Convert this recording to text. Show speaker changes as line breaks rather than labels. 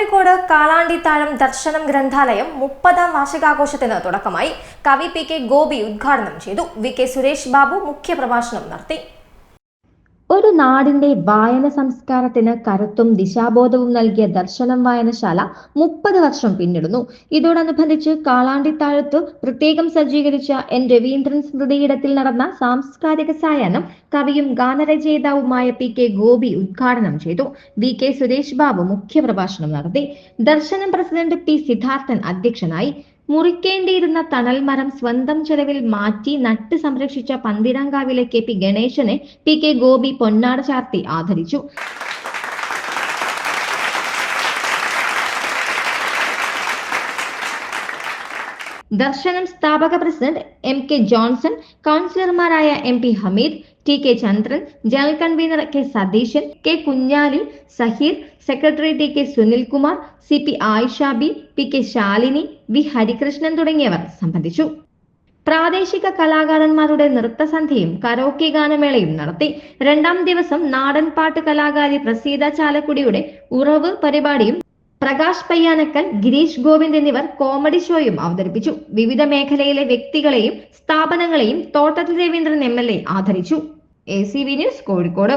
കോഴിക്കോട് കാളാണ്ടിത്താഴം ദർശനം ഗ്രന്ഥാലയം മുപ്പതാം വാർഷികാഘോഷത്തിന് തുടക്കമായി. കവി പി കെ ഗോപി ഉദ്ഘാടനം ചെയ്തു. വി കെ സുരേഷ് ബാബു മുഖ്യപ്രഭാഷണം നടത്തി.
നാടിന്റെ വായന സംസ്കാരത്തിന് കരുത്തും ദിശാബോധവും നൽകിയ ദർശനം വായനശാല മുപ്പത് വർഷം പിന്നിടുന്നു. ഇതോടനുബന്ധിച്ച് കാളാണ്ടിത്താഴത്ത് പ്രത്യേകം സജ്ജീകരിച്ച എൻ. രവീന്ദ്രൻ സ്മൃതിയിടത്തിൽ നടന്ന സാംസ്കാരിക സായാഹ്നം കവിയും ഗാനരചയിതാവുമായ പി. കെ. ഗോപി ഉദ്ഘാടനം ചെയ്തു. വി. കെ. സുരേഷ് ബാബു മുഖ്യപ്രഭാഷണം നടത്തി. ദർശനം പ്രസിഡന്റ് പി. സിദ്ധാർത്ഥൻ അധ്യക്ഷനായി. മുറിക്കേണ്ടിയിരുന്ന തണൽമരം സ്വന്തം ചെലവിൽ മാറ്റി നട്ട് സംരക്ഷിച്ച പന്തിരാങ്കാവിലെ K P ഗണേശനെ P K Gopi പൊന്നാട ചാർത്തി ആദരിച്ചു. ദർശനം സ്ഥാപക പ്രസിഡന്റ് എം കെ ജോൺസൺ കൗൺസിലർമാരായ M P Hameed T K Chandran general convener K Satheeshan K Kunhali Saheer secretary T K Sunilkumar C P Ayisha B P K Shalini V Harikrishnan തുടങ്ങിയവർ സംബന്ധിച്ചു. പ്രാദേശിക കലാകാരന്മാരുടെ നൃത്തസന്ധ്യയും കരോക്കെ ഗാനമേളയും നടത്തി. രണ്ടാം ദിവസം നാടൻപാട്ട് കലാകാരി പ്രസീത ചാലക്കുടിയുടെ ഉറവ് പരിപാടിയും പ്രകാശ് പയ്യാനക്കൽ ഗിരീഷ് ഗോവിന്ദ് എന്നിവർ കോമഡി ഷോയും അവതരിപ്പിച്ചു. വിവിധ മേഖലയിലെ വ്യക്തികളെയും സ്ഥാപനങ്ങളെയും Thottathil Raveendran M L A ആദരിച്ചു. A C V news Kozhikode.